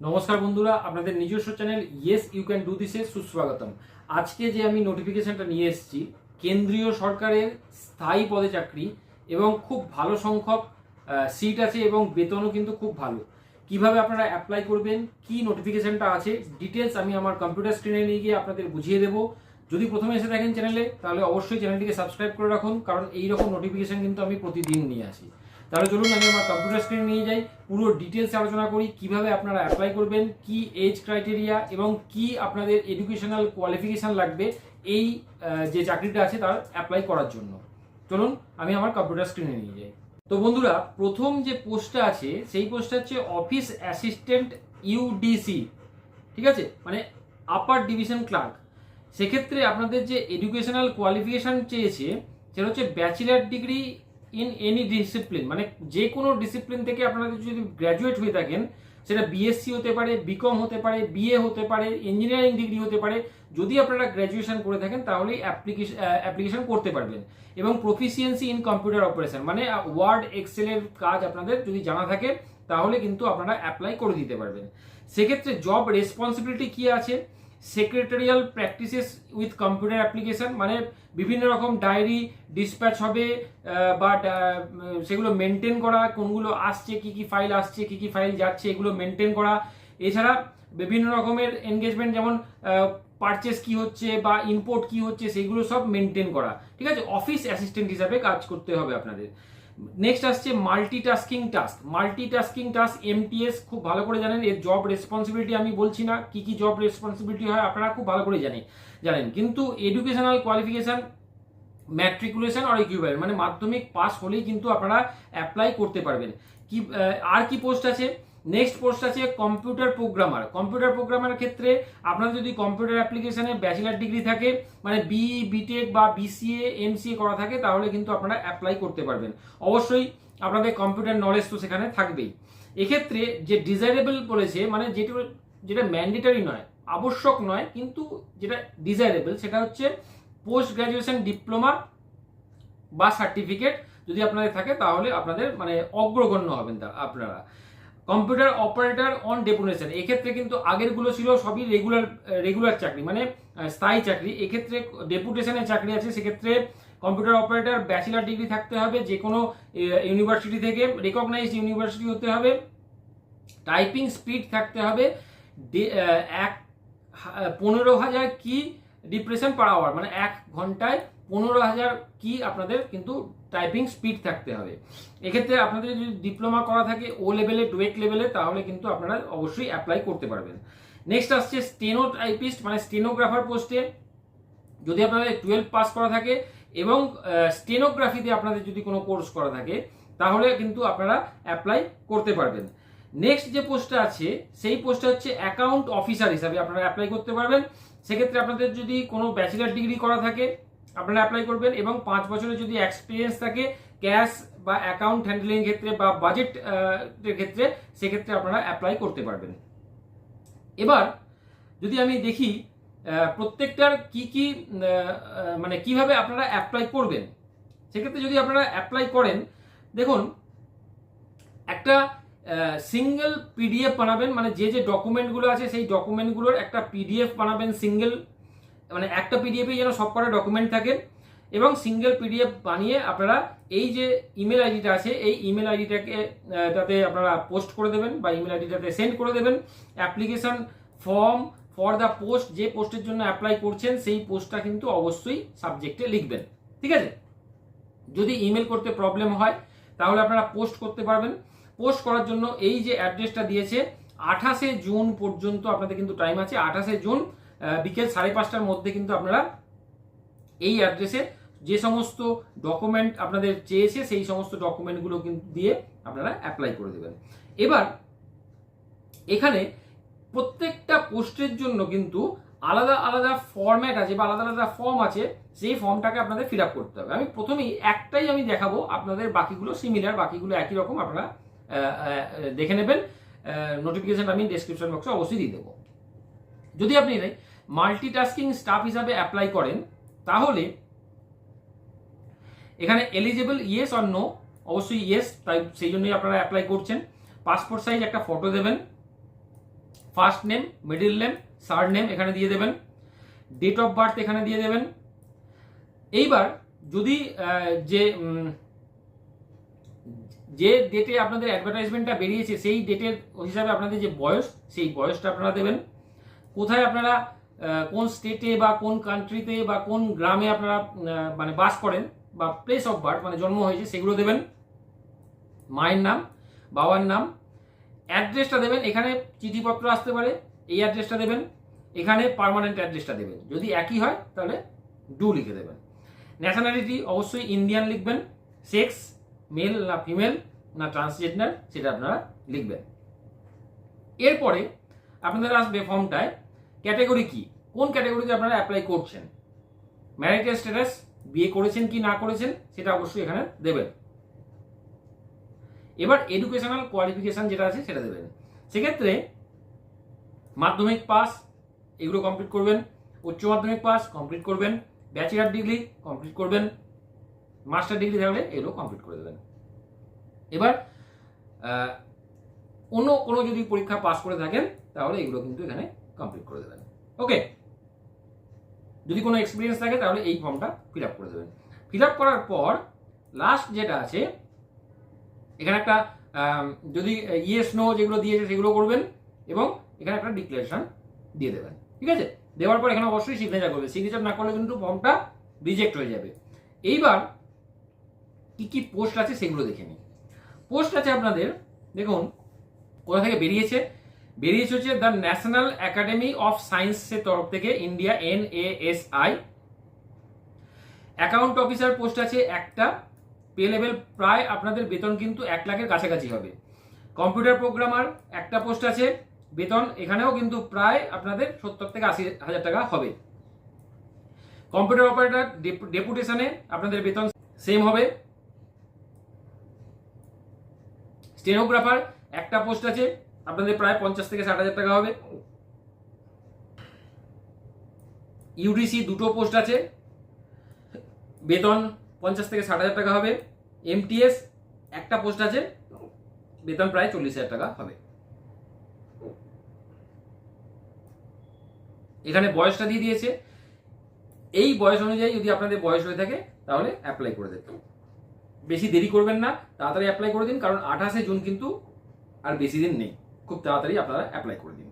নমস্কার বন্ধুরা, আপনাদের নিজস্ব channel yes you can do দিসে সুস্বাগতম। আজকে যে আমি নোটিফিকেশনটা নিয়ে এসেছি, কেন্দ্রীয় সরকারের স্থায়ী পদে চাকরি এবং খুব ভালো সংখ্যক সিট আছে এবং বেতনও কিন্তু খুব ভালো। কীভাবে আপনারা অ্যাপ্লাই করবেন, কি নোটিফিকেশনটা আছে ডিটেলস আমি আমার কম্পিউটার স্ক্রিনে নিয়ে গিয়ে আপনাদের বুঝিয়ে দেবো। যদি প্রথমে এসে থাকেন চ্যানেলে তাহলে অবশ্যই চ্যানেলটিকে সাবস্ক্রাইব করে রাখুন, কারণ এই রকম নোটিফিকেশন কিন্তু আমি প্রতিদিন নিয়ে আসি। তাহলে চলুন, আমি আমার কম্পিউটার স্ক্রিনে নিয়ে যাই। পুরো ডিটেলস আলোচনা করি, কীভাবে আপনারা অ্যাপ্লাই করবেন, কি এজ ক্রাইটেরিয়া এবং কি আপনাদের এডুকেশনাল কোয়ালিফিকেশন লাগবে এই যে চাকরিটা আছে তার অ্যাপ্লাই করার জন্য। চলুন, আমি আমার কম্পিউটার স্ক্রিনে নিয়ে যাই। তো বন্ধুরা, প্রথম যে পোস্টটা আছে, সেই পোস্টটা হচ্ছে অফিস অ্যাসিস্ট্যান্ট ইউডিসি ঠিক আছে? মানে আপার ডিভিশন ক্লার্ক সেক্ষেত্রে আপনাদের যে এডুকেশনাল কোয়ালিফিকেশন চেয়েছে, সেটা হচ্ছে bachelor degree in any discipline মানে যে কোনো ডিসিপ্লিন থেকে আপনারা যদি গ্র্যাজুয়েট হয়ে থাকেন, সেটা বিএসসি হতে পারে বিকম হতে পারে বিএ হতে পারে ইঞ্জিনিয়ারিং ডিগ্রি হতে পারে, যদি আপনারা গ্র্যাজুয়েশন করে থাকেন, তাহলে অ্যাপ্লিকেশন অ্যাপ্লিকেশন করতে পারবেন। এবং প্রফিসিয়েন্সি ইন কম্পিউটার অপারেশন মানে ওয়ার্ড এক্সেলের কাজ আপনাদের যদি জানা থাকে, তাহলে কিন্তু আপনারা অ্যাপ্লাই করে দিতে পারবেন। সেক্ষেত্রে জব রেসপন্সিবিলিটি কি আছে? Secretarial practices with computer application মানে বিভিন্ন রকম ডায়েরি ডিসপ্যাচ হবে বা সেগুলো মেনটেন করা, কোনগুলো আসছে, কি কি ফাইল আসছে, কি কি ফাইল যাচ্ছে, এগুলো মেনটেন করা। এছাড়া বিভিন্ন রকমের এনগেজমেন্ট যেমন পারচেস কি হচ্ছে বা ইম্পোর্ট কি হচ্ছে, সেগুলো সব মেনটেন করা। ঠিক আছে? অফিস অ্যাসিস্ট্যান্ট হিসাবে কাজ করতে হবে আপনাদের। নেক্সট আসছে multitasking task multitasking task MTS খুব ভালো করে জানেন, এর জব রেসপন্সিবিলিটি আমি বলছি না, কি কি জব রেসপন্সিবিলিটি হয় আপনারা খুব ভালো করে জানেন জানেন। কিন্তু এডুকেশনাল কোয়ালিফিকেশন ম্যাট্রিকুলেশন আর ইকুইভ্যালেন্ট মানে মাধ্যমিক পাস হলেই কিন্তু আপনারা অ্যাপ্লাই করতে পারবেন। কি আর কি পোস্ট আছে? নেক্সট পোস্ট আছে কম্পিউটার প্রোগ্রামার কম্পিউটার প্রোগ্রামার ক্ষেত্রে আপনার যদি কম্পিউটার অ্যাপ্লিকেশনে ব্যাচেলার ডিগ্রি থাকে মানে বি বিটেক বা বিসিএ এমসিএ করা থাকে, তাহলে কিন্তু আপনারা অ্যাপ্লাই করতে পারবেন। অবশ্যই আপনাদের কম্পিউটার নলেজ তো সেখানে থাকবেই। এক্ষেত্রে যে ডিজাইরেবল বলেছে মানে যেটা যেটা ম্যান্ডেটারি নয়, আবশ্যক নয়, কিন্তু যেটা ডিজাইরেবল সেটা হচ্ছে পোস্ট গ্রাজুয়েশন ডিপ্লোমা বা সার্টিফিকেট যদি আপনাদের থাকে, তাহলে আপনাদের মানে অগ্রগণ্য হবেন তা আপনারা। কম্পিউটার অপারেটর অন ডেপুটেশন এক্ষেত্রে কিন্তু আগেরগুলো ছিল সবই রেগুলার রেগুলার চাকরি মানে স্থায়ী চাকরি। এক্ষেত্রে ডেপুটেশনের চাকরি আছে, সেক্ষেত্রে কম্পিউটার অপারেটর ব্যাচেলার ডিগ্রি থাকতে হবে যে কোনো ইউনিভার্সিটি থেকে রেকগনাইজড ইউনিভার্সিটি হতে হবে। টাইপিং স্পিড থাকতে হবে। এক পনেরো হাজার কি ডিপ্রেশন পার আওয়ার মানে এক ঘন্টায় পনেরো হাজার কি আপনাদের কিন্তু টাইপিং স্পিড থাকতে হবে। এক্ষেত্রে আপনাদের যদি ডিপ্লোমা করা থাকে ও লেভেলে ডুয়েট লেভেলে তাহলে কিন্তু আপনারা অবশ্যই অ্যাপ্লাই করতে পারবেন। নেক্সট আসছে স্টেনো টাইপিস্ট মানে স্টেনোগ্রাফার পোস্টে যদি আপনাদের টুয়েলভ পাস করা থাকে এবং স্টেনোগ্রাফিতে আপনাদের যদি কোনো কোর্স করা থাকে, তাহলে কিন্তু আপনারা অ্যাপ্লাই করতে পারবেন। নেক্সট যে পোস্টটা আছে, সেই পোস্টটা হচ্ছে অ্যাকাউন্ট অফিসার হিসাবে আপনারা অ্যাপ্লাই করতে পারবেন। সেক্ষেত্রে আপনাদের যদি কোনো ব্যাচেলার ডিগ্রি করা থাকে, আপনারা অ্যাপ্লাই করবেন এবং পাঁচ বছরের যদি এক্সপিরিয়েন্স থাকে ক্যাশ বা অ্যাকাউন্ট হ্যান্ডলিং ক্ষেত্রে বা বাজেট ক্ষেত্রে, সেক্ষেত্রে আপনারা অ্যাপ্লাই করতে পারবেন। এবার, যদি আমি দেখি প্রত্যেকটার কি কি মানে কীভাবে আপনারা অ্যাপ্লাই করবেন, সেক্ষেত্রে যদি আপনারা অ্যাপ্লাই করেন, দেখুন, একটা সিঙ্গেল পিডিএফ বানাবেন মানে যে যে ডকুমেন্টগুলো আছে, সেই ডকুমেন্টগুলোর একটা পিডিএফ বানাবেন সিঙ্গেল মানে একটা পিডিএফে যেন সব কটা ডকুমেন্ট থাকে। এবং সিঙ্গেল পিডিএফ বানিয়ে আপনারা এই যে ইমেল আইডিটা আছে, এই ইমেল আইডিটাকে তাতে আপনারা পোস্ট করে দেবেন বা ইমেল আইডিটাতে সেন্ড করে দেবেন। Application form for the post যে পোস্টের জন্য অ্যাপ্লাই করছেন, সেই পোস্টটা কিন্তু অবশ্যই সাবজেক্টে লিখবেন। ঠিক আছে? যদি ইমেল করতে প্রবলেম হয়, তাহলে আপনারা পোস্ট করতে পারবেন। পোস্ট করার জন্য এই যে অ্যাড্রেসটা দিয়েছে, আঠাশে জুন পর্যন্ত আপনাদের কিন্তু টাইম আছে। আঠাশে জুন বিকেল সাড়ে পাঁচটার মধ্যে কিন্তু আপনারা এই অ্যাড্রেসে যে সমস্ত ডকুমেন্ট আপনাদের চেয়েছে, সেই সমস্ত ডকুমেন্টগুলো কিন্তু দিয়ে আপনারা অ্যাপ্লাই করে দেবেন। এবার, এখানে প্রত্যেকটা পোস্টের জন্য কিন্তু আলাদা আলাদা ফরম্যাট আছে বা আলাদা আলাদা ফর্ম আছে, সেই ফর্মটাকে আপনাদের ফিল করতে হবে। আমি প্রথমেই একটাই আমি দেখাবো, আপনাদের বাকিগুলো সিমিলার বাকিগুলো একই রকম আপনারা দেখে নেবেন। নোটিফিকেশন আমি ডেসক্রিপশন বক্সে অবশ্যই দিয়ে দেবো। যদি আপনি মাল্টিটাস্কিং স্টাফ হিসাবে অ্যাপ্লাই করেন, তাহলে এখানে এলিজেবল ইয়েস অর নো অবশ্যই ইয়েস তাই সেই জন্যই আপনারা অ্যাপ্লাই করছেন। পাসপোর্ট সাইজ একটা ফটো দেবেন। First name middle name third name এখানে দিয়ে দেবেন। ডেট অফ বার্থ এখানে দিয়ে দেবেন। এইবার যদি যে যে ডেটে আপনাদের অ্যাডভার্টাইজমেন্টটা বেরিয়েছে, সেই ডেটের হিসাবে আপনাদের যে বয়স, সেই বয়সটা আপনারা দেবেন। কোথায় আপনারা কোন স্টেটে বা কোন কান্ট্রিতে বা কোন গ্রামে আপনারা মানে বাস করেন বা প্লেস অফ বার্থ মানে জন্ম হয়েছে, সেগুলো দেবেন। মায়ের নাম, বাবার নাম অ্যাড্রেসটা দেবেন। এখানে চিঠিপত্র আসতে পারে, এই অ্যাড্রেসটা দেবেন। এখানে পার্মানেন্ট অ্যাড্রেসটা দেবেন। যদি একই হয়, তাহলে ডু লিখে দেবেন। ন্যাশনালিটি অবশ্যই ইন্ডিয়ান লিখবেন। সেক্স মেল না ফিমেল না ট্রান্সজেন্ডার সেটা আপনারা লিখবেন। এরপরে আপনাদের আসবে ফর্মটায় ক্যাটাগরি কি? কোন ক্যাটাগরিতে আপনারা অ্যাপ্লাই করছেন? ম্যারিটাল স্ট্যাটাস বিয়ে করেছেন কি না করেছেন সেটা অবশ্যই এখানে দেবেন। এবার এডুকেশনাল কোয়ালিফিকেশন যেটা আছে সেটা দেবেন। সেক্ষেত্রে মাধ্যমিক পাস এগুলো কমপ্লিট করবেন। উচ্চ মাধ্যমিক পাস কমপ্লিট করবেন। ব্যাচেলার ডিগ্রি কমপ্লিট করবেন। মাস্টার ডিগ্রি থাকলে এগুলো কমপ্লিট করে দেবেন। এবার অন্য কোনো যদি পরীক্ষা পাস করে থাকেন, তাহলে এগুলো কিন্তু এখানে কমপ্লিট করে দেবেন। ওকে যদি কোনো এক্সপিরিয়েন্স থাকে, তাহলে এই ফর্মটা ফিল আপ করে দেবেন। ফিল আপ করার পর লাস্ট যেটা আছে, এখানে একটা যদি ইয়েস নো যেগুলো দিয়েছে সেগুলো করবেন এবং এখানে একটা ডিক্লারেশন দিয়ে দেবেন। ঠিক আছে? দেওয়ার পর এখানে অবশ্যই সিগনেচার করবে। সিগনেচার না করলে কিন্তু ফর্মটা রিজেক্ট হয়ে যাবে। এইবার কি কি পোস্ট আছে সেগুলো দেখে নিই। পোস্ট আছে আপনাদের, দেখুন, কোথা থেকে বেরিয়েছে? বেরিয়েছে হচ্ছে দ্য ন্যাশনাল একাডেমি অফ সায়েন্সের তরফ থেকে India N A S I account officer post আছে একটা পে লেভেল প্রায় আপনাদের বেতন কিন্তু এক লাখের কাছাকাছি হবে। কম্পিউটার প্রোগ্রামার একটা পোস্ট আছে, বেতন এখানেও কিন্তু প্রায় আপনাদের সত্তর থেকে আশি হাজার টাকা হবে। কম্পিউটার অপারেটর ডেপুটেশনে আপনাদের বেতন সেম হবে। স্টেনোগ্রাফার একটা পোস্ট আছে, আপনাদের প্রায় পঞ্চাশ থেকে ষাট হাজার টাকা হবে। ইউডিসি দুটো পোস্ট আছে, বেতন পঞ্চাশ থেকে ষাট হাজার টাকা হবে এমটিএস একটা পোস্ট আছে, বেতন প্রায় চল্লিশ হাজার টাকা হবে। এখানে বয়সটা দিয়ে দিয়েছে। এই বয়স অনুযায়ী যদি আপনাদের বয়স হয়ে থাকে, তাহলে অ্যাপ্লাই করে দেবেন বেশি দেরি করবেন না, তাড়াতাড়ি অ্যাপ্লাই করে দিন, কারণ আঠাশে জুন কিন্তু আর বেশি দিন নেই। খুব তাড়াতাড়ি আপনারা অ্যাপ্লাই করে দিন।